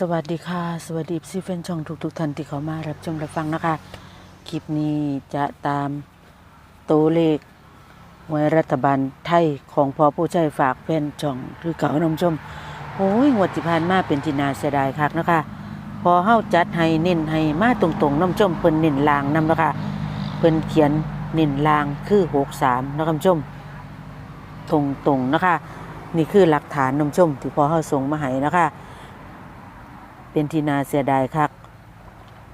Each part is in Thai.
สวัสดีค่ะ สวัสดีซีเฟนช่องทุกๆท่านที่เขามารับชมรับฟังนะคะ คลิปนี้จะตามตัวเลขหวยรัฐบาลไทยของพอผู้ใช้ฝากแฟนช่องคือเก่านมชมโอ้ยงวดที่ผ่านมาเป็นที่นาเสียดายคักนะคะ พอเฮาจัดให้เน้นให้มาตรงๆน้ำชมเพิ่นเน้นลางนำนะคะเพิ่นเขียนเน้นลางคือ63นะคะน้ำชมตรงๆนะคะ นี่คือหลักฐานน้ำชมที่พอเฮาส่งมาให้นะคะ เป็นที่นาเสียดายคัก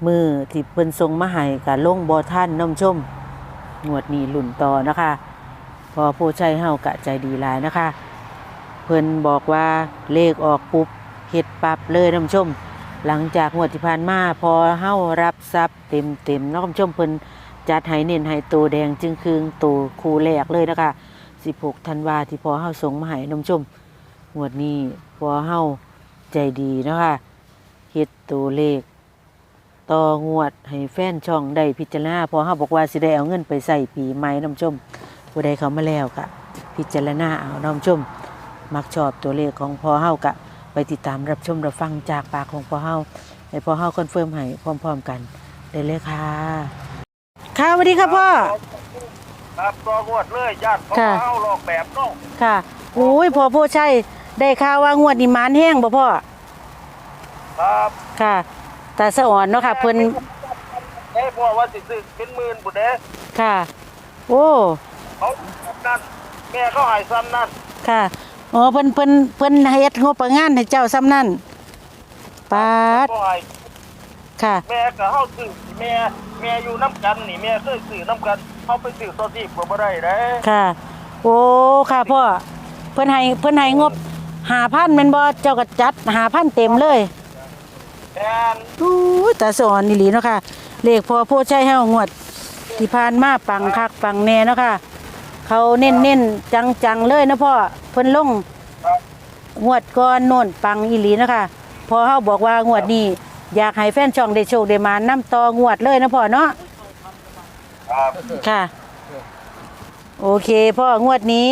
มือที่เพิ่นส่งมาให้กับลงบอท่านน้ำชมงวดนี้ลุ่นต่อนะคะ พอผู้ใช้เฮากะใจดีหลายนะคะ เพิ่นบอกว่าเลขออกปุ๊บเฮ็ดปับเลยน้ำชม หลังจากงวดที่ผ่านมาพอเฮารับทรัพย์เต็มเต็มนาะคุณผู้ชมเพิ่นจัดให้เน้นให้ตัวแดงจึงคืงตัวคูแรกเลยนะคะ 16ธันวาที่พอเฮาส่งมาให้น้ำชมงวดนี้พอเฮาใจดีนะคะ เฮ็ดตัวเลขต่องวดให้แฟนช่องได้พิจารณาเพอเฮาบอกว่าสิได้เอาเงินไปใส่ปีใหม่น้ำชมผู้ใดเขามาแล้วก็พิจารณาเอาน้ำชม มักชอบตัวเลขของพอเฮากะไปติดตามรับชมรับฟังจากปากของพอเฮาให้พอเฮาคอนเฟิร์มให้พร้อมๆกันได้เลยค่ะ ค่ะสวัสดีครับพ่อ ครับตัวงวดเลยญาติเขาค่ะ เอาหลอกแบบเน้องค่ะโอ้ยพอผู้ใช่ได้ข่าวว่างวดนี้หมานแห้งบ่พ่อ ครับค่ะตาสะอ่อนเนาะค่ะเพิ่นเอ้พ่อว่าสิซื้อเป็นหมื่นบุเด้ค่ะ โอ้เขาซ้ำนั่นแม่เขาใหายซ้ำนั่นค่ะอ๋อเพิ่นเพิ่นเพิ่นเฮ็ดงบประงานให้เจ้าซ้ำนั่นปาดเขาใหายค่ะแม่ก็เฮาซื้อแม่แม่อยู่น้ำกันนี่แม่เคยซื้อน้ำกันเขาไปซื้อตัวที่บ่ได้เด้ค่ะ โอ้ค่ะพ่อเพิ่นให้เพิ่นให้งบ5,000แม่นบ่เจ้าก็จัด5,000เต็มเลย แอนอู้ยตาสอนนี่หลีเนาะค่ะ เลขพอโพดใช้ให้งวดที่ผ่านมาปังคักปังแน่เนาะค่ะ เขาเน้นเน้นจังจังๆเลยนะพ่อเพิ่นลงครับงวดก่อนโน่นปังอีหลีเนาะค่ะพอเฮาบอกว่างวดนี้ อยากให้แฟนช่องได้โชคได้มานํต่องวดเลยนะพ่อเนาะ ครับค่ะ โอเคพ่องวดนี้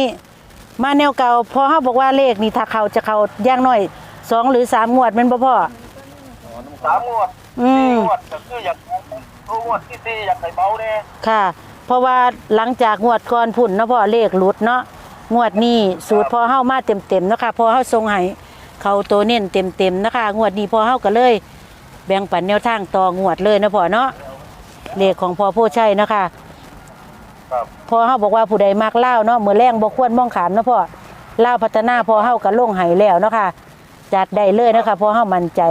มาแนวเก่าพอเฮาบอกว่าเลขนี่ถ้าเขาจะเขาอย่างน้อยสองหรือสามงวดแมันบ่พ่อ สามงวดอืสี่ม งวดก็คืออยากรู้งวดที่สี่อยากให้เบาแน่ค่ะ เพราะว่าหลังจากงวดก่อนพุ่นเนาะพ่อเลขหลุดเนาะงวดนี้สูตรพอเฮามาเต็มๆเนาะค่ะพอเฮาทรงให้เขาตัวเน้นเต็มๆนะคะงวดนี้พอเฮาก็เลย แบ่งปันแนวทางต่องวดเลยนะพ่อเนาะเลขของพ่อผู้ใช่นาะคะครับพอเฮาบอกว่าผู้ใดมักเล่าวเนาะมื้อแรงบ่ควรมองขามเนาะพ่อเล่าวพัฒนาพอเฮาก็ลงให้แล้วเนาะค่ะจัดได้เลยนะคะพอเฮามั่นใจ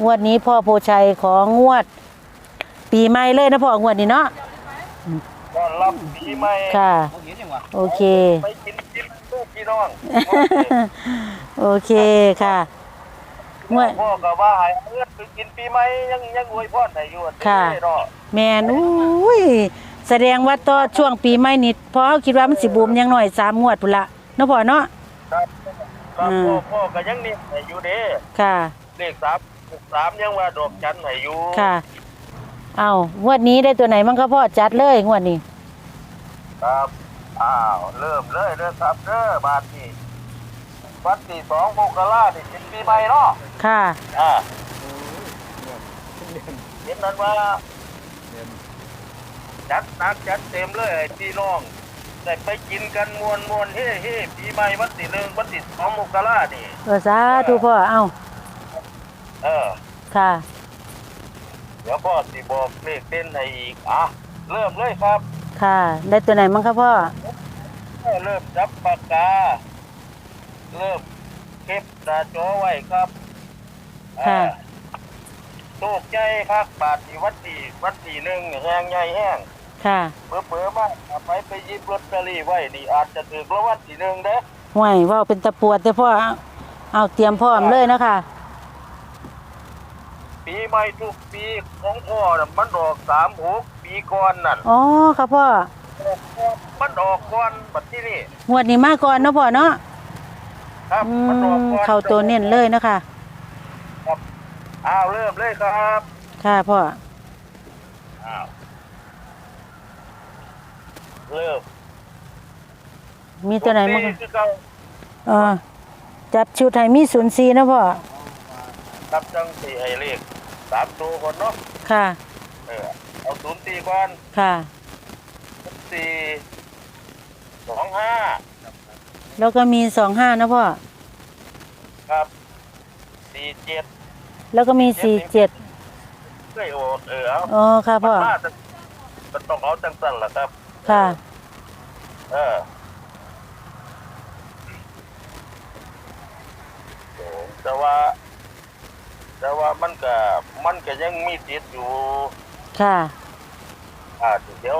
งวดนี้พ่อผู้ชัยของงวด ปีใหม่เลยนะพ่องวดนี้เนาะต้อนรับปีใหม่ค่ะ โอเค ไปกินกินลูกพี่น้องโอเคค่ะงวดพ่อก็ว่าให้เอื้อนไปกินปีใหม่ยังยังอวยพรให้อยู่ค่ะเด้อเนาะแมนอุ้ยแสดงว่าต่อช่วงปีใหม่นี่พอเขาคิดว่ามันสิบูมอยังหน่อยสามงวดพุ่นละเนาะพ่อเนาะครับครับอืมพ่อพ่อก็ยังนี่ให้อยู่เด้ค่ะ เลขสามสามยังว่าดอกจันให้อยู่ค่ะ เอางวดนี้ได้ตัวไหนมั่งครับพ่อจัดเลยงวดนี้ ครับอ้าวเริ่มเลยเด้อครับเด้อบาทนี้วันที่สองมกรานี่เป็นปีใหม่เนาะค่ะ อ่าเห็นนั้นว่าจัดหนักจัดเต็มเลยไอ้พี่น้องได้ไปกินกันมวนมวนเฮ้เฮ้ปีใหม่วันที่หนึ่งวันที่สองมกรานี่ เออสาธุพ่อ เอา เออ ค่ะ เดี๋ยวพ่อสิบอกเลขเต้นให้อีกอะเริ่มเลยครับค่ะ ได้ตัวไหนมั่งครับพ่อเริ่มจับปากกา เริ่มเก็บหน้าจอไว้ครับค่ะอ่าโชคใจครับบาทที่วัดที่วัดที่หนึ่งแห้งใหญ่แห้งค่ะเผื่อเผื่อๆมากเอาไปไปหยิบลอตเตอรี่ไว้นี่อาจจะถึงรางวัลที่หนึ่งเด้อห่วยเว่าเป็นตะปวดแต่พ่อเอาเอาเตรียมพร้อมเลยนะคะ ปีใหม่ทุกปีของพ่อน่ะมันดอกสามหกปีก่อนนั่นอ๋อครับพ่อมันดอกก่อนบัดที่นี่งวดนี้มาก่อนเนาะพ่อเนาะครับอืมันดอกมก่อนเข้าตัวเน้นเลยนะคะอ้าวเริ่มเลยครับค่ะพ่ออ้าวเริ่มมีตัวไหนมั่งทุกปีคือเก่าเออจับชุดให้มีศูนย์สี่นาะพ่อครับจังสี่ให้เลข สามตัวก่อนเนาะค่ะ เออเอาศูนย์สี่ก่อนค่ะ สี่สองห้าแล้วก็มีสองห้านะพ่อ ครับสี่เจ็ดแล้วก็มีสี่เจ็ดเอ้ยโอเออเอาอ๋อค่ะมันพ่อมาจะมันต้องเอาจังสั่นล่ะครับ ค่ะ เออโอ้แต่ว่า แต่ว่ามันก็มันก็ยังมีติดอยู่ ค่ะ อ่าเดี๋ยว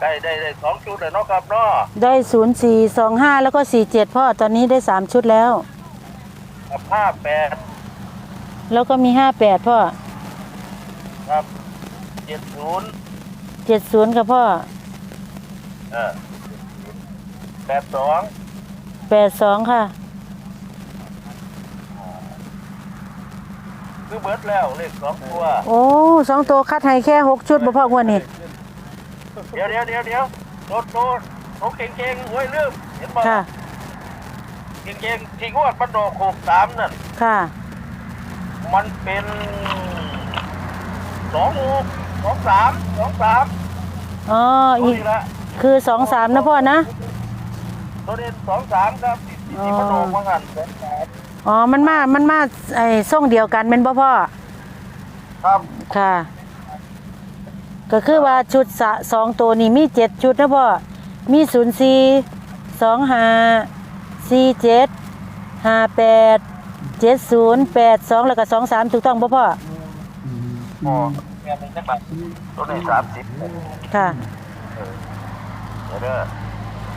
ได้ได้ได้สองชุดเลยเนาะครับเนาะได้ศูนย์สี่สองห้าแล้วก็สี่เจ็ดพ่อตอนนี้ได้สามชุดแล้ว กับห้าแปดแล้วก็มีห้าแปดพ่อครับเจ็ดศูนย์เจ็ดศูนย์ค่ะพ่อเออแปดสองแปดสองค่ะ คือเบิดแล้วเลขสองตัว โอ้สองตัวคัดให้แค่หกชุดบ่พ่อกว่านี่เดี๋ยวเดี๋ยวเดี๋ยวเดี๋ยวโดดโดดโดดเก่งเก่งๆโอ้ยลืมเห็นบ่ค่ะเก่งเก่งๆที่งวดมันดอกหกสามนั่น ค่ะมันเป็นสองหกสองสามสองสามอ๋อตัวอีกนี้ละคือสองสามนะพ่อนะ ตัวเด่นสองสามครับที่ที่มันออกมาหันสองสาม อ๋อ มันมา มันมาไอ้ส่งเดียวกันเป็นบ่พ่อ ครับค่ะ ก็คือว่าชุดสะสองตัวนี้มีเจ็ดชุดนะพ่อ มีศูนย์สี่สองห้าสี่เจ็ดห้าแปดเจ็ดศูนย์แปดสองแล้วก็สองสามถูกต้องบ่พ่อ พอแม่เป็นจังหวัดตัวนี้สามสิบค่ะเดี๋ยวเด้อ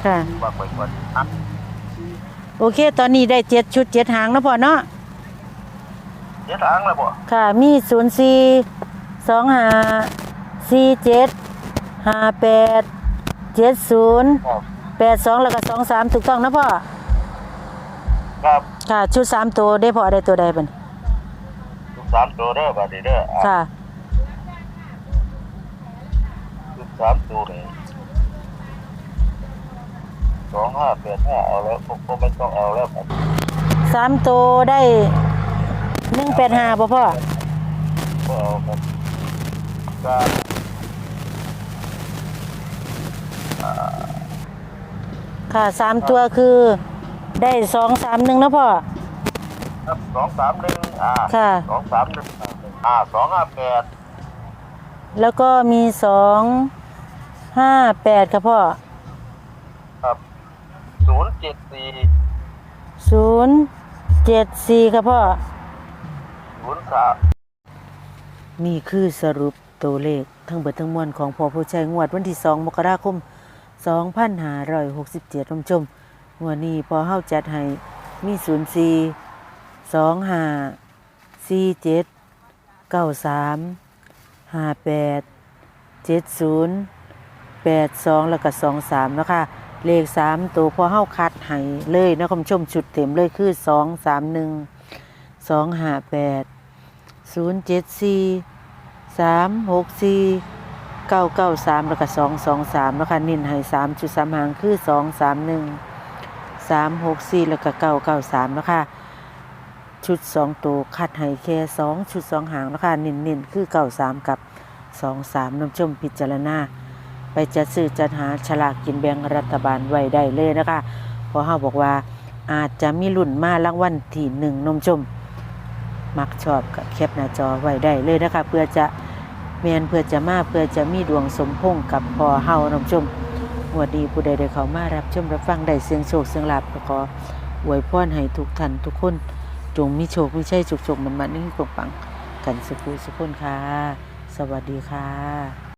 ค่ะฝากไว้ก่อนอะ โอเค ตอนนี้ได้เจ็ดชุดเจ็ดหางนะพ่อเนาะเดี๋ยวทางแล้วบ่ค่ะ มีศูนย์สี่สองห้าสี่เจ็ดห้าแปดเจ็ดศูนย์อ๋อแปดสองแล้วก็สองสามถูกต้องนะพ่อ ครับค่ะ ชุดสามตัวได้พ่อได้ตัวใดบ้างทุกสามตัวเด้อบัดนี้เด้ออะค่ะทุกสามตัวนี่ สองห้าแปดห้าเอาแล้วผมก็ไม่ต้องเอาแล้วครับสามตัวได้หนึ่งแปดห้าป่ะพ่อก็เอาครับก็ค่ะสามตัวคือได้สองสามหนึ่งนะพ่อ ครับสองสามหนึ่งอ่าค่ะ สองสามหนึ่งอ่าสองห้าแปดแล้วก็มีสองห้าแปดค่ะพ่อ ครับ ศูนย์เจ็ดสี่ศูนย์เจ็ดสี่ค่ะพ่อ ศูนย์สามนี่คือสรุปตัวเลขทั้งเบิดทั้งมวลของพอผู้ชัยงวดวันที่ 2 มกราคม 2567ท่านผู้ชมงวดนี้พอเฮาจัดให้มี 04 25 47 93 58 70 82 แล้วก็23 นะคะ เลข3ตัวพอเฮาคัดให้เลยนะคุณผู้ชมชุดเต็มเลยคือ231 258ศูนย์เจ็ดสี่สามหกสี่เก้าเก้าสามแล้วก็สองสองสามแล้วค่ะนิ่นให้สามจุดสามหางคือสองสามหนึ่งสามหกสี่แล้วก็เก้าเก้าสามแล้วค่ะชุดสองตัวคัดให้แค่สองชุดสองหางแล้วค่ะนิ่นนิ่นคือเก้าสามกับสองสามน้ำชมพิจารณา ไปจัดซื้อจัดหาฉลากกินแบ่งรัฐบาลไว้ได้เลยนะคะเพราะเขาบอกว่าอาจจะมีรุ่นมารางวัลที่หนึ่งนมชม มักชอบก็แคปหน้าจอไว้ได้เลยนะคะ เพื่อจะเมียนเพื่อจะมาเพื่อจะมีดวงสมพงกับพอเฮาน้องชมหวดดีผู้ใดได้เขามารับชมรับฟังได้เสียงโชคเสียงลาบก็ขออวยพรให้ทุกท่านทุกคน จงมีโชคมีชัยสุขๆมันมันนี่งปังกันสุขุสุขคนค่ะ สวัสดีค่ะ